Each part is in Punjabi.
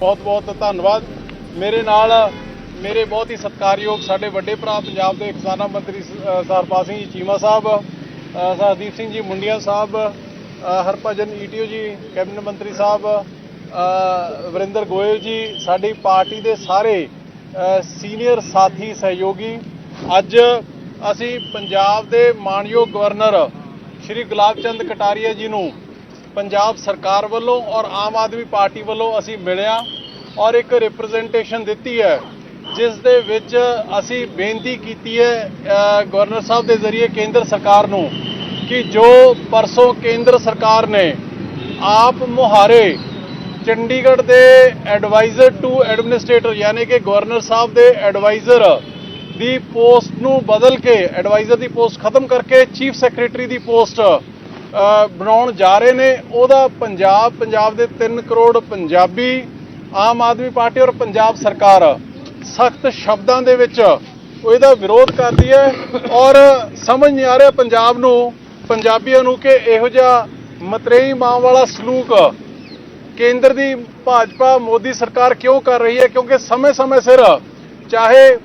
ਬਹੁਤ ਬਹੁਤ ਧੰਨਵਾਦ। ਮੇਰੇ ਨਾਲ ਮੇਰੇ ਬਹੁਤ ਹੀ ਸਤਿਕਾਰਯੋਗ ਸਾਡੇ ਵੱਡੇ ਭਰਾ ਪੰਜਾਬ ਦੇ ਖਜ਼ਾਨਾ ਮੰਤਰੀ ਸ- ਅ, ਸਰਪਾਲ ਸਿੰਘ ਜੀ ਚੀਮਾ ਸਾਹਿਬ ਅ, ਸਰਦੀਪ ਸਿੰਘ ਜੀ ਮੁੰਡੀਆਂ ਸਾਹਿਬ ਅ, ਹਰਭਜਨ ਈਟੀਓ ਜੀ ਕੈਬਨਿਟ ਮੰਤਰੀ ਸਾਹਿਬ ਵਰਿੰਦਰ ਗੋਇਲ ਜੀ ਸਾਡੀ ਪਾਰਟੀ ਦੇ ਸਾਰੇ ਸੀਨੀਅਰ ਸਾਥੀ ਸਹਿਯੋਗੀ। ਅੱਜ ਅਸੀਂ ਪੰਜਾਬ ਦੇ ਮਾਨਯੋਗ ਗਵਰਨਰ ਸ਼੍ਰੀ ਗੁਲਾਬ ਚੰਦ ਕਟਾਰੀਆ ਜੀ ਨੂੰ ਪੰਜਾਬ ਸਰਕਾਰ ਵੱਲੋਂ ਔਰ ਆਮ ਆਦਮੀ ਪਾਰਟੀ ਵੱਲੋਂ ਅਸੀਂ ਮਿਲਿਆ ਔਰ ਇੱਕ ਰਿਪਰੈਜ਼ੈਂਟੇਸ਼ਨ ਦਿੱਤੀ ਹੈ, ਜਿਸ ਦੇ ਵਿੱਚ ਅਸੀਂ ਬੇਨਤੀ ਕੀਤੀ ਹੈ ਗਵਰਨਰ ਸਾਹਿਬ ਦੇ ਜ਼ਰੀਏ ਕੇਂਦਰ ਸਰਕਾਰ ਨੂੰ ਕਿ ਜੋ ਪਰਸੋਂ ਕੇਂਦਰ ਸਰਕਾਰ ਨੇ ਆਪ ਮੁਹਾਰੇ ਚੰਡੀਗੜ੍ਹ ਦੇ ਐਡਵਾਈਜ਼ਰ ਟੂ ਐਡਮਿਨਿਸਟ੍ਰੇਟਰ ਯਾਨੀ ਕਿ ਗਵਰਨਰ ਸਾਹਿਬ ਦੇ ਐਡਵਾਈਜ਼ਰ ਦੀ ਪੋਸਟ ਨੂੰ ਬਦਲ ਕੇ ਐਡਵਾਈਜ਼ਰ ਦੀ ਪੋਸਟ ਖਤਮ ਕਰਕੇ ਚੀਫ ਸੈਕਟਰੀ ਦੀ ਪੋਸਟ ਬਣਾਉਣ ਜਾ ਰਹੇ ਨੇ। ਉਹਦਾ ਪੰਜਾਬ ਪੰਜਾਬ ਦੇ 3 ਕਰੋੜ ਪੰਜਾਬੀ, ਆਮ ਆਦਮੀ ਪਾਰਟੀ ਔਰ ਪੰਜਾਬ ਸਰਕਾਰ ਸਖਤ ਸ਼ਬਦਾਂ ਦੇ ਵਿੱਚ ਇਹਦਾ ਵਿਰੋਧ ਕਰਦੀ ਹੈ ਔਰ ਸਮਝ ਨਹੀਂ ਆ ਰਿਹਾ ਪੰਜਾਬ ਨੂੰ, ਪੰਜਾਬੀਆਂ ਨੂੰ ਕਿ ਇਹੋ ਜਿਹਾ ਮਤਰੇਈ ਮਾਂ ਵਾਲਾ ਸਲੂਕ ਕੇਂਦਰ ਦੀ ਭਾਜਪਾ, ਮੋਦੀ ਸਰਕਾਰ ਕਿਉਂ ਕਰ ਰਹੀ ਹੈ? ਕਿਉਂਕਿ ਸਮੇਂ-ਸਮੇਂ ਸਿਰ ਚਾਹੇ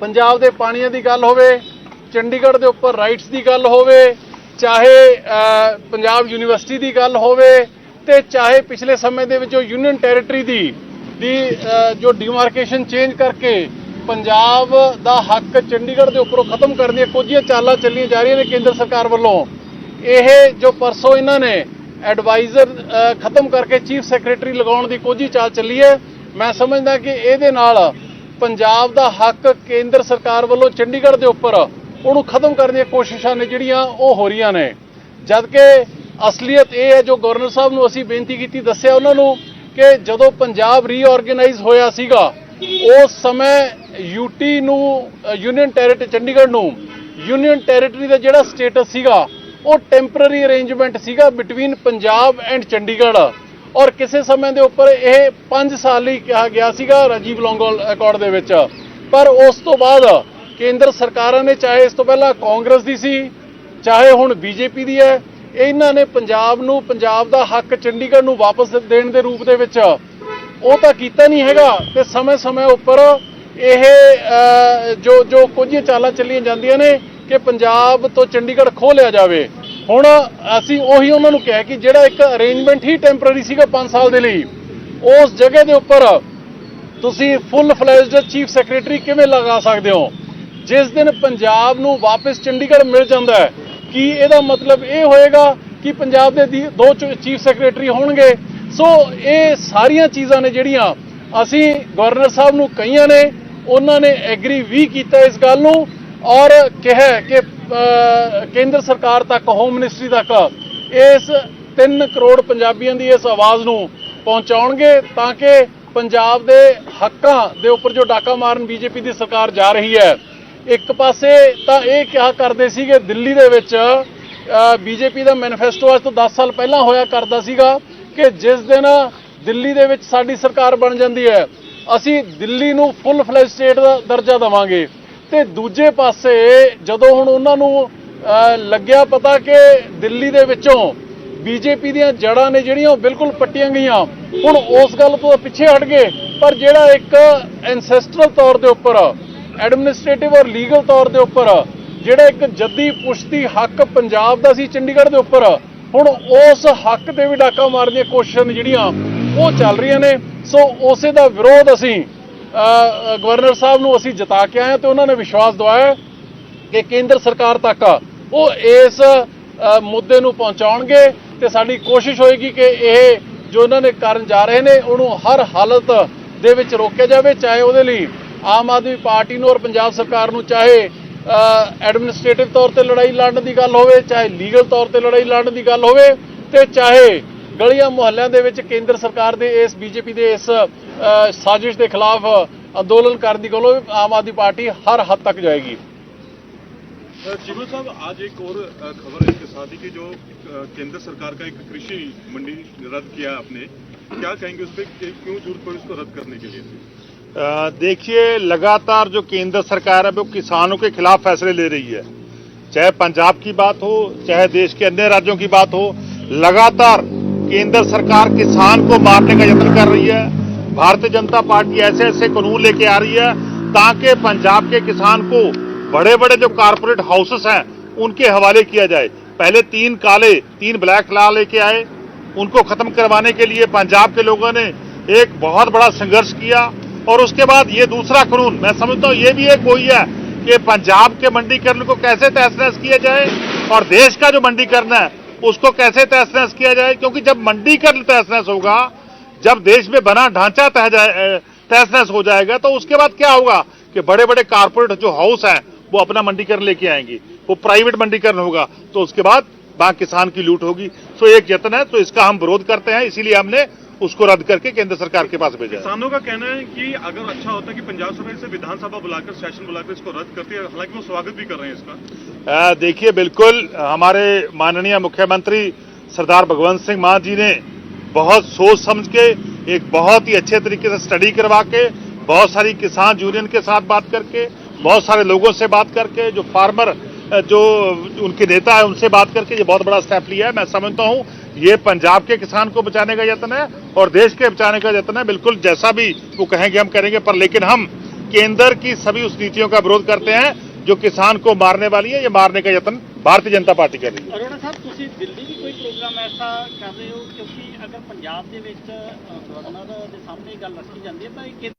ਪੰਜਾਬ ਦੇ ਪਾਣੀਆਂ ਦੀ ਗੱਲ ਹੋਵੇ, ਚੰਡੀਗੜ੍ਹ ਦੇ ਉੱਪਰ ਰਾਈਟਸ ਦੀ ਗੱਲ ਹੋਵੇ ਚਾਹੇ ਪੰਜਾਬ ਯੂਨੀਵਰਸਿਟੀ ਦੀ ਗੱਲ ਹੋਵੇ ਤੇ ਚਾਹੇ ਪਿਛਲੇ ਸਮੇਂ ਦੇ ਵਿੱਚ ਜੋ ਯੂਨੀਅਨ ਟੈਰੀਟਰੀ ਦੀ ਦੀ ਜੋ ਡਿਮਾਰਕੇਸ਼ਨ ਚੇਂਜ ਕਰਕੇ ਪੰਜਾਬ ਦਾ ਹੱਕ ਚੰਡੀਗੜ੍ਹ ਦੇ ਉੱਪਰੋਂ ਖਤਮ ਕਰਨ ਦੀਆਂ ਕੁਝੀਆਂ ਚਾਲਾਂ ਚੱਲੀਆਂ ਜਾ ਰਹੀਆਂ ਨੇ ਕੇਂਦਰ ਸਰਕਾਰ ਵੱਲੋਂ, ਇਹ ਜੋ ਪਰਸੋਂ ਇਹਨਾਂ ਨੇ ਐਡਵਾਈਜ਼ਰ ਖਤਮ ਕਰਕੇ ਚੀਫ ਸੈਕਟਰੀ ਲਗਾਉਣ ਦੀ ਕੋਝੀ ਚਾਲ ਚੱਲੀ ਹੈ, ਮੈਂ ਸਮਝਦਾ ਕਿ ਇਹਦੇ ਨਾਲ ਪੰਜਾਬ ਦਾ ਹੱਕ ਕੇਂਦਰ ਸਰਕਾਰ ਵੱਲੋਂ ਚੰਡੀਗੜ੍ਹ ਦੇ ਉੱਪਰ ਉਹਨੂੰ ਖਤਮ ਕਰਨ ਦੀਆਂ ਕੋਸ਼ਿਸ਼ਾਂ ਨੇ ਜਿਹੜੀਆਂ ਉਹ ਹੋ ਰਹੀਆਂ ਨੇ। ਜਦ ਕਿ ਅਸਲੀਅਤ ਇਹ ਹੈ, ਜੋ ਗਵਰਨਰ ਸਾਹਿਬ ਨੂੰ ਅਸੀਂ ਬੇਨਤੀ ਕੀਤੀ, ਦੱਸਿਆ ਉਹਨਾਂ ਨੂੰ ਕਿ ਜਦੋਂ ਪੰਜਾਬ ਰੀਆਰਗੇਨਾਈਜ਼ ਹੋਇਆ ਸੀਗਾ, ਉਸ ਸਮੇਂ ਯੂਟੀ ਨੂੰ ਯੂਨੀਅਨ ਟੈਰੀਟਰੀ ਚੰਡੀਗੜ੍ਹ ਨੂੰ ਯੂਨੀਅਨ ਟੈਰੀਟਰੀ ਦਾ ਜਿਹੜਾ ਸਟੇਟਸ ਸੀਗਾ, ਉਹ ਟੈਂਪਰੇਰੀ ਅਰੇਂਜਮੈਂਟ ਸੀਗਾ ਬਿਟਵੀਨ ਪੰਜਾਬ ਐਂਡ ਚੰਡੀਗੜ੍ਹ। ਔਰ ਕਿਸੇ ਸਮੇਂ ਦੇ ਉੱਪਰ ਇਹ 5 ਸਾਲ ਲਈ ਕਿਹਾ ਗਿਆ ਸੀਗਾ ਰਾਜੀਵ ਲੌਂਗੋਲ ਅਕੋਰਡ ਦੇ ਵਿੱਚ। ਪਰ ਉਸ ਤੋਂ ਬਾਅਦ ਕੇਂਦਰ ਸਰਕਾਰਾਂ ਨੇ, ਚਾਹੇ ਇਸ ਤੋਂ ਪਹਿਲਾਂ ਕਾਂਗਰਸ ਦੀ ਸੀ, ਚਾਹੇ ਹੁਣ ਬੀਜੇਪੀ ਦੀ ਹੈ, ਇਹਨਾਂ ਨੇ ਪੰਜਾਬ ਨੂੰ, ਪੰਜਾਬ ਦਾ ਹੱਕ ਚੰਡੀਗੜ੍ਹ ਨੂੰ ਵਾਪਸ ਦੇਣ ਦੇ ਰੂਪ ਦੇ ਵਿੱਚ ਉਹ ਤਾਂ ਕੀਤਾ ਨਹੀਂ ਹੈਗਾ ਤੇ ਸਮੇਂ-ਸਮੇਂ ਉੱਪਰ ਇਹ ਜੋ ਜੋ ਕੁਝ ਚਾਲਾਂ ਚੱਲੀਆਂ ਜਾਂਦੀਆਂ ਨੇ ਕਿ ਪੰਜਾਬ ਤੋਂ ਚੰਡੀਗੜ੍ਹ ਖੋਹ ਲਿਆ ਜਾਵੇ। ਹੁਣ ਅਸੀਂ ਉਹੀ ਉਹਨਾਂ ਨੂੰ ਕਿਹਾ ਕਿ ਜਿਹੜਾ ਇੱਕ ਅਰੇਂਜਮੈਂਟ ਹੀ ਟੈਂਪਰੇਰੀ ਸੀਗਾ 5 ਸਾਲ ਦੇ ਲਈ, ਉਸ ਜਗ੍ਹਾ ਦੇ ਉੱਪਰ ਤੁਸੀਂ ਫੁੱਲ ਫਲੈਜਡ ਚੀਫ ਸੈਕਟਰੀ ਕਿਵੇਂ ਲਗਾ ਸਕਦੇ ਹੋ? ਜਿਸ ਦਿਨ ਪੰਜਾਬ ਨੂੰ ਵਾਪਸ ਚੰਡੀਗੜ੍ਹ ਮਿਲ ਜਾਂਦਾ ਹੈ, ਕੀ ਇਹਦਾ ਮਤਲਬ ਇਹ ਹੋਏਗਾ ਕਿ ਪੰਜਾਬ ਦੇ ਦੀ- ਦੋ ਚੀਫ ਸੈਕਟਰੀ ਹੋਣਗੇ? ਸੋ ਇਹ ਸਾਰੀਆਂ ਚੀਜ਼ਾਂ ਨੇ ਜਿਹੜੀਆਂ ਅਸੀਂ ਗਵਰਨਰ ਸਾਹਿਬ ਨੂੰ ਕਹੀਆਂ ਨੇ, ਉਹਨਾਂ ਨੇ ਐਗਰੀ ਵੀ ਕੀਤਾ ਇਸ ਗੱਲ ਨੂੰ ਔਰ ਕਿਹਾ ਕਿ ਕੇਂਦਰ ਸਰਕਾਰ ਤੱਕ ਹੋਮ ਮਿਨਿਸਟਰੀ ਤੱਕ ਇਸ 3 ਕਰੋੜ ਪੰਜਾਬੀਆਂ ਦੀ ਇਸ ਆਵਾਜ਼ ਨੂੰ ਪਹੁੰਚਾਉਣਗੇ ਤਾਂ ਕਿ ਪੰਜਾਬ ਦੇ ਹੱਕਾਂ ਦੇ ਉੱਪਰ ਜੋ ਡਾਕਾ ਮਾਰਨ ਬੀਜੇਪੀ ਦੀ ਸਰਕਾਰ ਜਾ ਰਹੀ ਹੈ ਇੱਕ ਪਾਸੇ ਤਾਂ ਇਹ ਕਿਹਾ ਕਰਦੇ ਸੀਗੇ ਦਿੱਲੀ ਦੇ ਵਿੱਚ ਬੀਜੇਪੀ ਦਾ ਮੈਨੀਫੈਸਟੋ ਅੱਜ ਤੋਂ 10 ਸਾਲ ਪਹਿਲਾਂ ਹੋਇਆ ਕਰਦਾ ਸੀਗਾ ਕਿ ਜਿਸ ਦਿਨ ਦਿੱਲੀ ਦੇ ਵਿੱਚ ਸਾਡੀ ਸਰਕਾਰ ਬਣ ਜਾਂਦੀ ਹੈ, ਅਸੀਂ ਦਿੱਲੀ ਨੂੰ ਫੁੱਲ ਫਲੈਜ ਸਟੇਟ ਦਾ ਦਰਜਾ ਦੇਵਾਂਗੇ। ਤੇ ਦੂਜੇ ਪਾਸੇ ਜਦੋਂ ਹੁਣ ਉਹਨਾਂ ਨੂੰ ਲੱਗਿਆ ਪਤਾ ਕਿ ਦਿੱਲੀ ਦੇ ਵਿੱਚੋਂ ਬੀਜੇਪੀ ਦੀਆਂ ਜੜਾਂ ਨੇ ਜਿਹੜੀਆਂ ਉਹ ਬਿਲਕੁਲ ਪੱਟੀਆਂ ਗਈਆਂ, ਹੁਣ ਉਸ ਗੱਲ ਤੋਂ ਪਿੱਛੇ ਹਟ ਗਏ, ਪਰ ਜਿਹੜਾ ਇੱਕ ਐਨਸੈਸਟਰਲ ਤੌਰ ਦੇ ਉੱਪਰ ਐਡਮਿਨਿਸਟ੍ਰੇਟਿਵ ਔਰ ਲੀਗਲ ਤੌਰ ਦੇ ਉੱਪਰ, ਜਿਹੜਾ ਇੱਕ ਜੱਦੀ ਪੁਸ਼ਤੀ ਹੱਕ ਪੰਜਾਬ ਦਾ ਸੀ ਚੰਡੀਗੜ੍ਹ ਦੇ ਉੱਪਰ, ਹੁਣ ਉਸ ਹੱਕ ਤੇ ਵੀ ਡਾਕਾ ਮਾਰਨ ਦੀਆਂ ਕੋਸ਼ਿਸ਼ਾਂ ਨੇ ਜਿਹੜੀਆਂ ਉਹ ਚੱਲ ਰਹੀਆਂ ਨੇ। ਸੋ ਉਸੇ ਦਾ ਵਿਰੋਧ ਅਸੀਂ ਗਵਰਨਰ ਸਾਹਿਬ ਨੂੰ ਅਸੀਂ ਜਤਾ ਕੇ ਆਏ ਹਾਂ ਤੇ ਉਹਨਾਂ ਨੇ ਵਿਸ਼ਵਾਸ ਦਵਾਇਆ ਕਿ ਕੇਂਦਰ ਸਰਕਾਰ ਤੱਕ ਉਹ ਇਸ ਮੁੱਦੇ ਨੂੰ ਪਹੁੰਚਾਉਣਗੇ ਤੇ ਸਾਡੀ ਕੋਸ਼ਿਸ਼ ਹੋਏਗੀ ਕਿ ਇਹ ਜੋ ਉਹਨਾਂ ਨੇ ਕਰਨ ਜਾ ਰਹੇ ਨੇ, ਉਹਨੂੰ ਹਰ ਹਾਲਤ ਦੇ ਵਿੱਚ ਰੋਕਿਆ ਜਾਵੇ, ਚਾਹੇ ਉਹਦੇ ਲਈ ਆਮ ਆਦਮੀ ਪਾਰਟੀ ਨੂੰ ਔਰ ਪੰਜਾਬ ਸਰਕਾਰ ਨੂੰ ਚਾਹੇ ਐਡਮਿਨਿਸਟ੍ਰੇਟਿਵ ਤੌਰ ਤੇ ਲੜਾਈ ਲੜਨ ਦੀ ਗੱਲ ਹੋਵੇ ਚਾਹੇ ਲੀਗਲ ਤੌਰ ਤੇ ਲੜਾਈ ਲੜਨ ਦੀ ਗੱਲ ਹੋਵੇ ਤੇ ਚਾਹੇ ਗਲੀਆਂ ਮੁਹੱਲਿਆਂ ਦੇ ਵਿੱਚ ਕੇਂਦਰ ਸਰਕਾਰ ਦੇ ਇਸ ਬੀਜੇਪੀ ਦੇ ਇਸ ਅ, ਸਾਜ਼ਿਸ਼ ਦੇ ਖਿਲਾਫ ਅੰਦੋਲਨ ਕਰਨ ਦੀ ਗੱਲ ਹੋਵੇ ਆਮ ਆਦਮੀ ਪਾਰਟੀ ਹਰ ਹੱਦ ਤੱਕ ਜਾਏਗੀ चिमन साहब आज एक और अ, खबर है इसके साथ ही कि जो अ, केंद्र सरकार का एक कृषि मंडी रद्द किया आपने क्या कहेंगे उस पर कि क्यों जरूरत पड़ी उसको रद्द करने के लिए अ, देखिए, लगातार जो केंद्र सरकार है, वो किसानों के खिलाफ फैसले ले रही है। चाहे पंजाब की बात हो, चाहे देश के अन्य राज्यों की बात हो, लगातार केंद्र सरकार किसान को मारने का यत्न कर रही है। भारतीय जनता पार्टी ऐसे ऐसे कानून लेके आ रही है, ताकि पंजाब के किसान को बड़े बड़े जो कारपोरेट हाउसेस हैं, उनके हवाले किया जाए। पहले तीन काले, तीन ब्लैक ला लेके आए। उनको खत्म करवाने के लिए पंजाब के लोगों ने एक बहुत बड़ा संघर्ष किया। और उसके बाद ये दूसरा कानून, मैं समझता हूँ ये भी एक वही है कि पंजाब के मंडीकरण को कैसे तहस नहस किया जाए और देश का जो मंडीकरण है, उसको कैसे तहस नहस किया जाए, क्योंकि जब मंडीकरण तहस नहस होगा, जब देश में बना ढांचा तह तहस नहस हो जाएगा तो उसके बाद क्या होगा कि बड़े बड़े कारपोरेट जो हाउस हैं, वो अपना मंडीकरण लेके आएँगी, वो प्राइवेट मंडीकरण होगा तो उसके बाद वहाँ किसान की लूट होगी। सो एक यत्न है तो इसका हम विरोध करते हैं, इसीलिए हमने उसको रद्द करके केंद्र सरकार के पास भेजा किसानों का कहना है कि अगर अच्छा होता कि पंजाब सरकार इसे विधानसभा बुलाकर सेशन बुलाकर इसको रद्द करती है हालाँकि वो स्वागत भी कर रहे हैं इसका। देखिए बिल्कुल हमारे माननीय मुख्यमंत्री सरदार भगवंत सिंह मान जी ने बहुत सोच समझ के एक बहुत ही अच्छे तरीके से स्टडी करवा के बहुत सारी किसान यूनियन के साथ बात करके बहुत सारे लोगों से बात करके जो फार्मर जो उनके नेता है उनसे बात करके ये बहुत बड़ा स्टेप लिया है मैं समझता हूँ ये पंजाब के किसान को बचाने का यत्न है और देश के बचाने का यत्न है बिल्कुल जैसा भी वो कहेंगे हम करेंगे पर लेकिन हम केंद्र की सभी उस नीतियों का विरोध करते हैं जो किसान को मारने वाली है ये मारने का यत्न भारतीय जनता पार्टी कर रही है ਅਰੋੜਾ ਸਾਹਿਬ ਤੁਸੀਂ ਦਿੱਲੀ ਵੀ ਕੋਈ ਪ੍ਰੋਗਰਾਮ ਐਸਾ ਕਰ ਰਹੇ ਹੋ ਕਿਉਂਕਿ ਅਗਰ ਪੰਜਾਬ ਦੇ ਵਿੱਚ ਅ, ਗਵਰਨਰ ਦੇ ਸਾਹਮਣੇ ਇਹ ਗੱਲ ਰੱਖੀ ਜਾਂਦੀ ਹੈ ਤਾਂ ਇਹ ਕਿ-